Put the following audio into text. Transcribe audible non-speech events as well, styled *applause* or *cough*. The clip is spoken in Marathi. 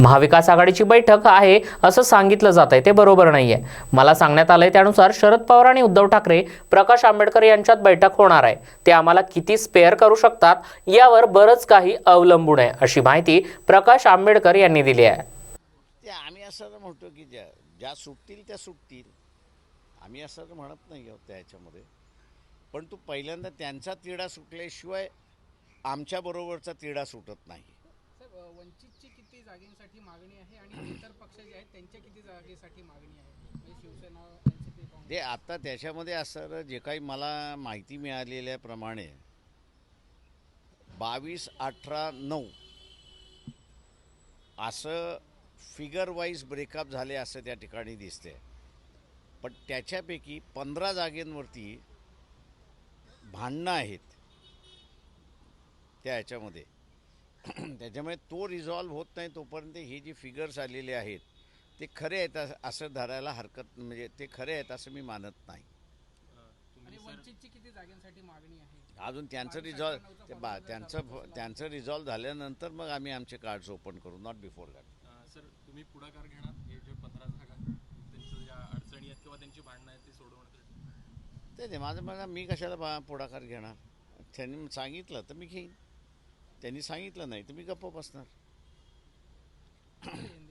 महाविकास आघाडीची बैठक आहे असं सांगितलं जात आहे. ते बरोबर नाही आहे मला सांगण्यात आलंय त्यानुसार शरद पवार आणि उद्धव ठाकरे प्रकाश आंबेडकर यांच्यात बैठक होणार आहे. ते आम्हाला किती स्पेअर करू शकतात यावर बरंच काही अवलंबून आहे अशी माहिती प्रकाश आंबेडकर यांनी दिली आहे. ते आम्ही असं तर म्हणतो की ज्या ज्या सुटतील त्या सुटतील. आम्ही असं तर म्हणत नाही आहोत त्याच्यामध्ये. पण तू पहिल्यांदा त्यांचा तिढा सुटल्याशिवाय आमच्याबरोबरचा तिढा सुटत नाही. वंचितची किती जागेंसाठी मागणी आहे आणि इतर पक्ष जे आहेत त्यांच्या किती जागेसाठी मागणी आहे? म्हणजे शिवसेना ते आता त्याच्यामध्ये असं जे काही मला माहिती मिळालेल्याप्रमाणे बावीस अठरा नऊ असं फिगर वाईज ब्रेकअप झाले असं त्या ठिकाणी दिसते पण त्याच्यापैकी पंधरा जागेंवरती भांडणं आहेत त्या ह्याच्यामध्ये *clears throat* त्याच्यामुळे तो रिझॉल्व्ह होत नाही तोपर्यंत हे जे फिगर्स आलेले आहेत ते खरे आहेत अस- धरायला हरकत म्हणजे ते खरे आहेत असं मी मानत नाही. आणि वंचितची किती जागांसाठी मागणी आहे? अजून त्यांचं रिझॉल्व ते बा त्यांचं त्यांचं रिझॉल्व झाल्यानंतर मग आम्ही आमचे कार्ड्स ओपन करू नॉट बिफोर दॅट सर तुम्ही पुढाकार घेणार हे जे पंधरा जागा त्यांचं ज्या अडचणी आहेत किंवा त्यांची भांडणं आहेत ती सोडवण्यासाठी ते माझं मला मी कशाला बा पुढाकार घेणार? त्यांनी सांगितलं तर मी घेईन. त्यांनी सांगितलं नाही तर मी गप्प बसणार. *clears throat* *clears throat*